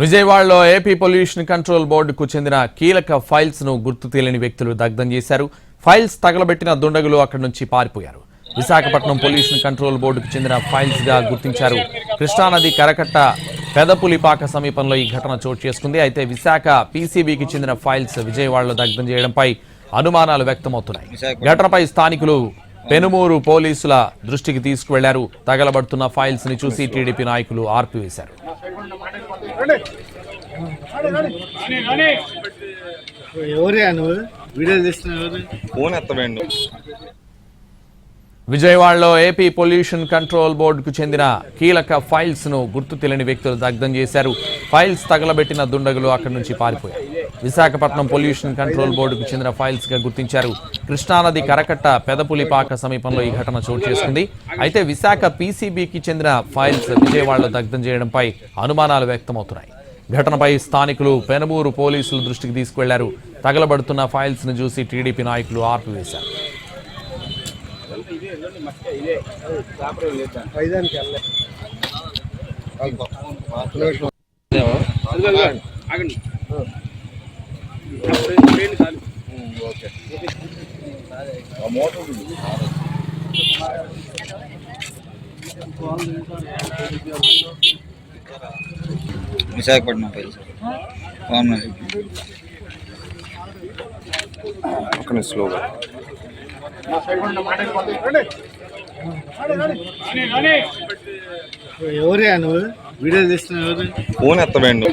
విజయవాడలో AP pollution control బోర్డుకు చెందిన కీలక ఫైల్స్ను గుర్తు తెలియని వ్యక్తులు దగ్ధం చేశారు. ఫైల్స్ తగలబెట్టిన దుండగులు అక్కడి నుంచి పారిపోయారు. విశాఖపట్నం పొల్యూషన్ కంట్రోల్ బోర్డుకు చెందిన ఫైల్స్గా గుర్తించారు. కృష్ణానది కరకట్ట పెదపులిపాక సమీపంలో ఈ ఘటన చోటు చేసుకుంది. అయితే విశాఖ పీసీబీకి చెందిన ఫైల్స్ విజయవాడలో దగ్ధం చేయడంపై అనుమానాలు వ్యక్తమవుతున్నాయి. ఘటనపై స్థానికులు పెనుమూరు పోలీసుల దృష్టికి తీసుకువెళ్ళారు. తగలబడుతున్న ఫైల్స్ని చూసి టీడీపీ నాయకులు ఆర్పివేశారు. ఎవరే నువ్వు వీడియో తీస్తున్నావు ఎవరు? ఫోన్ ఎత్తవేండు. విజయవాడలో ఏపీ పొల్యూషన్ కంట్రోల్ బోర్డుకు చెందిన కీలక ఫైల్స్ను గుర్తు తెలియని వ్యక్తులు దగ్ధం చేశారు. ఫైల్స్ తగలబెట్టిన దుండగులు అక్కడి నుంచి పారిపోయారు. విశాఖపట్నం పొల్యూషన్ కంట్రోల్ బోర్డుకు చెందిన ఫైల్స్గా గుర్తించారు. కృష్ణానది కరకట్ట పెదపులిపాక సమీపంలో ఈ ఘటన చోటు చేసుకుంది. అయితే విశాఖ పీసీబీకి చెందిన ఫైల్స్ విజయవాడలో దగ్ధం చేయడంపై అనుమానాలు వ్యక్తమవుతున్నాయి. ఘటనపై స్థానికులు పెనబూరు పోలీసులు దృష్టికి తీసుకువెళ్ళారు. తగలబడుతున్న ఫైల్స్ను చూసి టీడీపీ నాయకులు ఆర్పివేశారు. విశాఖపట్నం ఫైల్ సార్ స్లోగా. ఎవరే నువ్వు? వీడియో తీస్తున్నావు ఎవరు? ఫోన్ ఎత్తవేండు